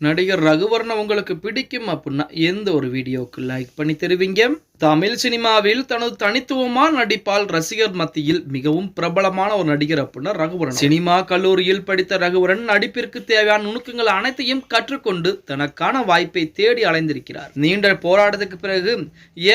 நடிகர் ரகுவரனை உங்களுக்கு பிடிக்கும் அப்படின்னா எந்த ஒரு வீடியோவுக்கு லைக் பண்ணி தருவீங்க? தமிழ் சினிமாவில் தனது தனித்துவமான நடிப்பால் ரசிகர் மத்தியில் மிகவும் பிரபலமான ஒரு நடிகர் அப்படின்னா ரகுவரன் சினிமா கல்லூரியில் படித்த ரகுவரன் நடிப்பிற்கு தேவையான நுணுக்கங்கள் அனைத்தையும் கற்றுக்கொண்டு தனக்கான வாய்ப்பை தேடி அலைந்திருக்கிறார். நீண்ட போராட்டத்துக்கு பிறகு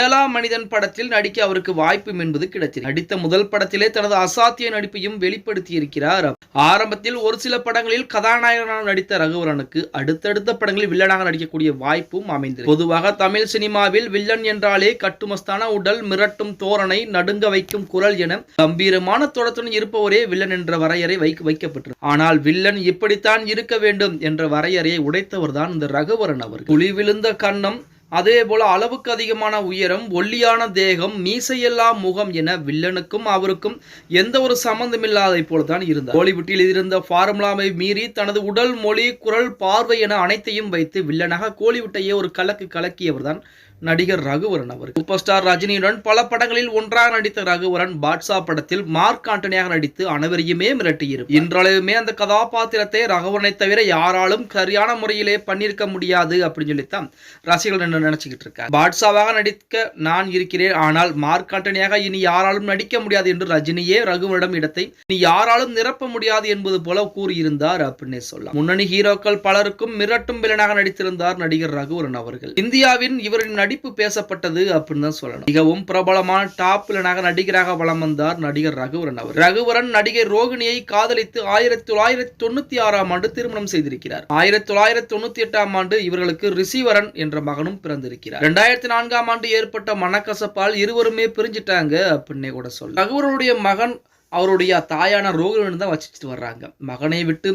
ஏழாம் மனிதன் படத்தில் நடிக்க அவருக்கு வாய்ப்பு என்பது கிடைத்தது. நடித்த முதல் படத்திலே தனது அசாத்திய நடிப்பையும் வெளிப்படுத்தி இருக்கிறார் ஆரம்பத்தில் ஒரு சில படங்களில் கதாநாயகனாக நடித்த ரகுவரனுக்கு அடுத்த அடுத்தடுத்த படங்களில் வில்லனாக நடிக்கக்கூடிய வாய்ப்பும் அமைந்தது பொதுவாக தமிழ் சினிமாவில் வில்லன் என்றாலே கட்டுமஸ்தான உடல் மிரட்டும் தோரணை நடுங்க வைக்கும் குரல் என கம்பீரமான தொடத்துடன் இருப்பவரே வில்லன் என்ற வரையறை வைக்க வைக்கப்பட்டது ஆனால் வில்லன் இப்படித்தான் இருக்க வேண்டும் என்ற வரையறையை உடைத்தவர் தான் இந்த ரகுவரன் அவர் குழி விழுந்த கண்ணம் அதே போல அளவுக்கு அதிகமான உயரம் ஒல்லியான தேகம் மீசையெல்லாம் முகம் என வில்லனுக்கும் அவருக்கும் எந்த ஒரு சம்பந்தமில்லாதை போலதான் இருந்தார். கோலிவுட்டில் இருந்த ஃபார்முலாவை மீறி தனது உடல் மொழி குரல் பார்வை என அனைத்தையும் வைத்து வில்லனாக கோலிவுட்டையே ஒரு கலக்கு கலக்கியவர் தான் நடிகர் ரகுவரன் அவர் சூப்பர் ஸ்டார் ரஜினியுடன் பல படங்களில் ஒன்றாக நடித்த ரகுவரன் பாட்ஷா படத்தில் மார்க் ஆண்டனியாக நடித்து அனைவரையுமே மிரட்டியிருக்கும் இன்றளவுமே அந்த கதாபாத்திரத்தை ரகுவரனை தவிர யாராலும் சரியான முறையிலே பண்ணியிருக்க முடியாது அப்படின்னு சொல்லித்தான் ரசிகர்கள் என்ன நினைச்சுக்கிட்டு இருக்காங்க. பாட்ஷாவாக நடிக்க நான் இருக்கிறேன் ஆனால் மார்க் ஆண்டனியாக இனி யாராலும் நடிக்க முடியாது என்று ரஜினியே ரகுவரிடம் இடத்தை இனி யாராலும் நிரப்ப முடியாது என்பது போல கூறியிருந்தார் அப்படின்னே சொல்லலாம். முன்னணி ஹீரோக்கள் பலருக்கும் மிரட்டும் வில்லனாக நடித்திருந்தார் நடிகர் ரகுவரன் அவர்கள். இந்தியாவின் இவரின் நடிப்பு பேசப்பட்டது அப்படின்னு தான் சொல்லணும். மிகவும் பிரபலமான டாப் வில்லனாக நடிகராக வலம் வந்தார் நடிகர் ரகுவரன் அவர். ரகுவரன் நடிகை ரோகிணியை காதலித்து ஆயிரத்தி தொள்ளாயிரத்தி தொண்ணூத்தி ஆறாம் ஆண்டு திருமணம் செய்திருக்கிறார். ஆயிரத்தி தொள்ளாயிரத்தி தொண்ணூத்தி எட்டாம் ஆண்டு இவர்களுக்கு ரிஷிவரன் என்ற மகனும் பிறந்திருக்கிறார். இரண்டாயிரத்தி நான்காம் ஆண்டு ஏற்பட்ட மனக்கசப்பால் இருவருமே பிரிஞ்சிட்டாங்க அப்படின்னே கூட சொல்லு ரகுவரனுடைய மகன் அவருடைய தாயான ரோகிணி தான் வச்சுட்டு வர்றாங்க. மகனை விட்டு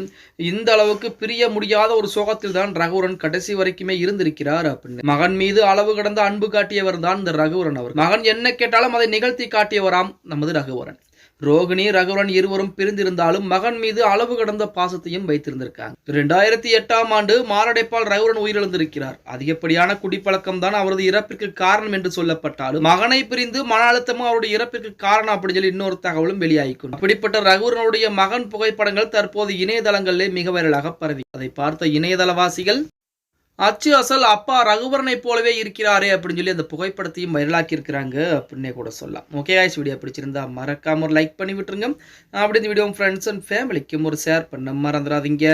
இந்த அளவுக்கு பிரிய முடியாத ஒரு சோகத்தில் தான் ரகுவரன் கடைசி வரைக்குமே இருந்திருக்கிறார் அப்படின்னு. மகன் மீது அளவு கடந்த அன்பு காட்டியவர் தான் இந்த ரகுவரன் அவர். மகன் என்ன கேட்டாலும் அதை நிகழ்த்தி காட்டியவராம் நமது ரகுவரன். ரோகிணி ரகுவரன் இருவரும் பிரிந்திருந்தாலும் மகன் மீது அளவு கடந்த பாசத்தையும் வைத்திருந்திருக்காங்க. இரண்டாயிரத்தி எட்டாம் ஆண்டு மாரடைப்பால் ரகுவரன் உயிரிழந்திருக்கிறார். அதிகப்படியான குடிப்பழக்கம் தான் அவரது இறப்பிற்கு காரணம் என்று சொல்லப்பட்டாலும் மகனை பிரிந்து மன அழுத்தமும் அவருடைய இறப்பிற்கு காரணம் அப்படின்னு சொல்லி இன்னொரு தகவலும் வெளியாகிக்கும் அப்படிப்பட்ட ரகுவரனுடைய மகன் புகைப்படங்கள் தற்போது இணையதளங்களிலே மிக வைரலாக பரவி. அதை பார்த்த இணையதளவாசிகள் அச்சு அசல் அப்பா ரகுவரனை போலவே இருக்கிறாரே அப்படின்னு சொல்லி அந்த புகைப்படத்தையும் வைரலாக்கி இருக்கிறாங்க அப்படின்னே கூட சொல்லலாம். ஓகே ஆயிஸ் வீடியோ பிடிச்சிருந்தா மறக்காம ஒரு லைக் பண்ணி விட்டுருங்க. அப்படி இந்த வீடியோ ஃப்ரெண்ட்ஸ் அண்ட் ஃபேமிலிக்கும் ஒரு ஷேர் பண்ண மறந்துடாதீங்க.